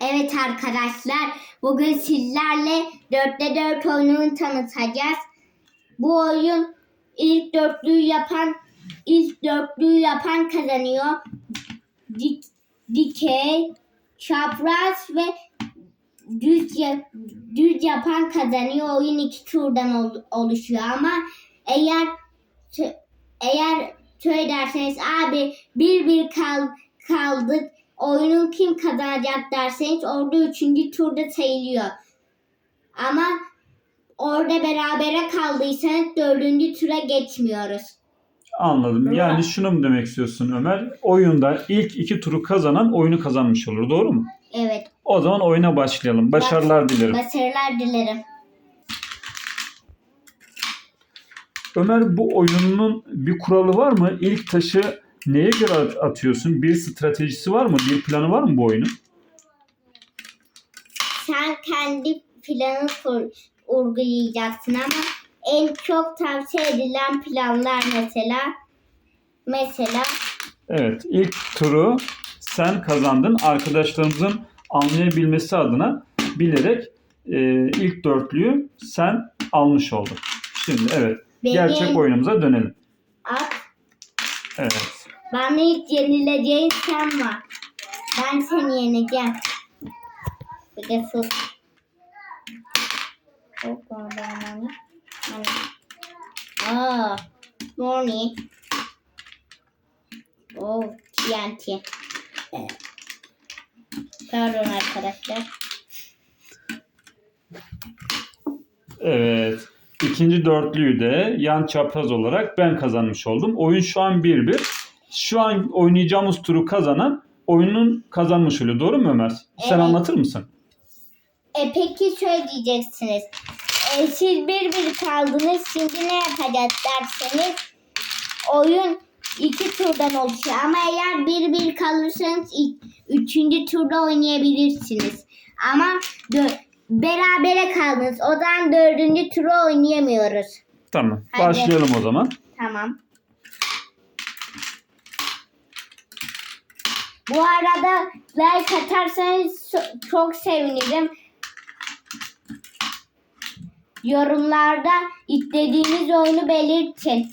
Evet arkadaşlar, bugün sizlerle 4'te 4 oyununu tanıtacağız. Bu oyun ilk dörtlüyü yapan ilk dörtlüyü yapan kazanıyor. Dik, dikey, çapraz ve düz düz yapan kazanıyor. Oyun iki turdan ol- oluşuyor ama eğer eğer şöyle derseniz abi bir bir kal, kaldık oyunun kim kazanacak derseniz orada üçüncü turda sayılıyor. Ama orada berabere kaldıysanız dördüncü tura geçmiyoruz. Anladım. Değil mi? Yani şunu mu demek istiyorsun Ömer? Oyunda ilk iki turu kazanan oyunu kazanmış olur. Doğru mu? Evet. O zaman oyuna başlayalım. Başarılar dilerim. Başarılar dilerim. Ömer bu oyunun bir kuralı var mı? İlk taşı neye göre at- atıyorsun? Bir stratejisi var mı? Bir planı var mı bu oyunun? Sen kendi planı kur, uygulayacaksın ama en çok tavsiye edilen planlar mesela mesela Evet. ilk turu sen kazandın. Arkadaşlarımızın anlayabilmesi adına bilerek e, ilk dörtlüyü sen almış oldun. Şimdi evet. Benim- Gerçek oyunumuza dönelim. at Evet. Bana ilk yenileceğin sen var. Ben seni yeneceğim. Bir de sus. Çok pardon. Aa, morning. Oh, TNT. Pardon arkadaşlar. Evet. İkinci dörtlüyü de yan çapraz olarak ben kazanmış oldum. Oyun şu an 1-1. Şu an oynayacağımız turu kazanan oyunun kazanmış oluyor. Doğru mu Ömer? Sen Evet. anlatır mısın? E peki şöyle diyeceksiniz. E, siz bir bir kaldınız. Şimdi ne yapacağız derseniz oyun iki turdan oluşuyor. Ama eğer bir bir kalırsanız ilk- üçüncü turda oynayabilirsiniz. Ama dö- berabere kaldınız. O zaman dördüncü turu oynayamıyoruz. Tamam. Hadi. Başlayalım o zaman. Tamam. Bu arada like atarsanız çok sevinirim. Yorumlarda istediğiniz oyunu belirtin.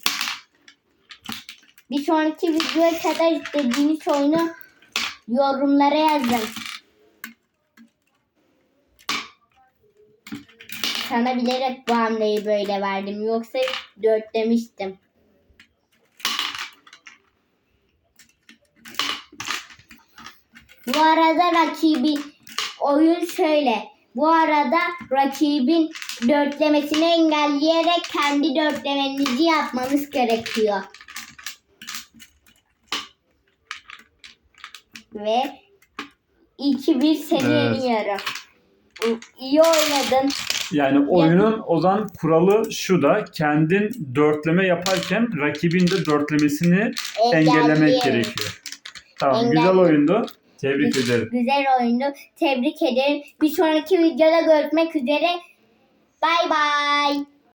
Bir sonraki videoya kadar istediğiniz oyunu yorumlara yazın. Sana bilerek bu hamleyi böyle verdim. Yoksa dört demiştim. Bu arada rakibi oyun şöyle. Bu arada rakibin dörtlemesini engelleyerek kendi dörtlemenizi yapmanız gerekiyor. Ve 2-1 seni Evet. yeniyorum. İyi oynadın. Yani oyunun o zaman kuralı şu da kendin dörtleme yaparken rakibin de dörtlemesini engellemek gerekiyor. Tamam Engelle- güzel oyundu. Tebrik ederim. Güzel oyundu. Tebrik ederim. Bir sonraki videoda görüşmek üzere. Bay bay.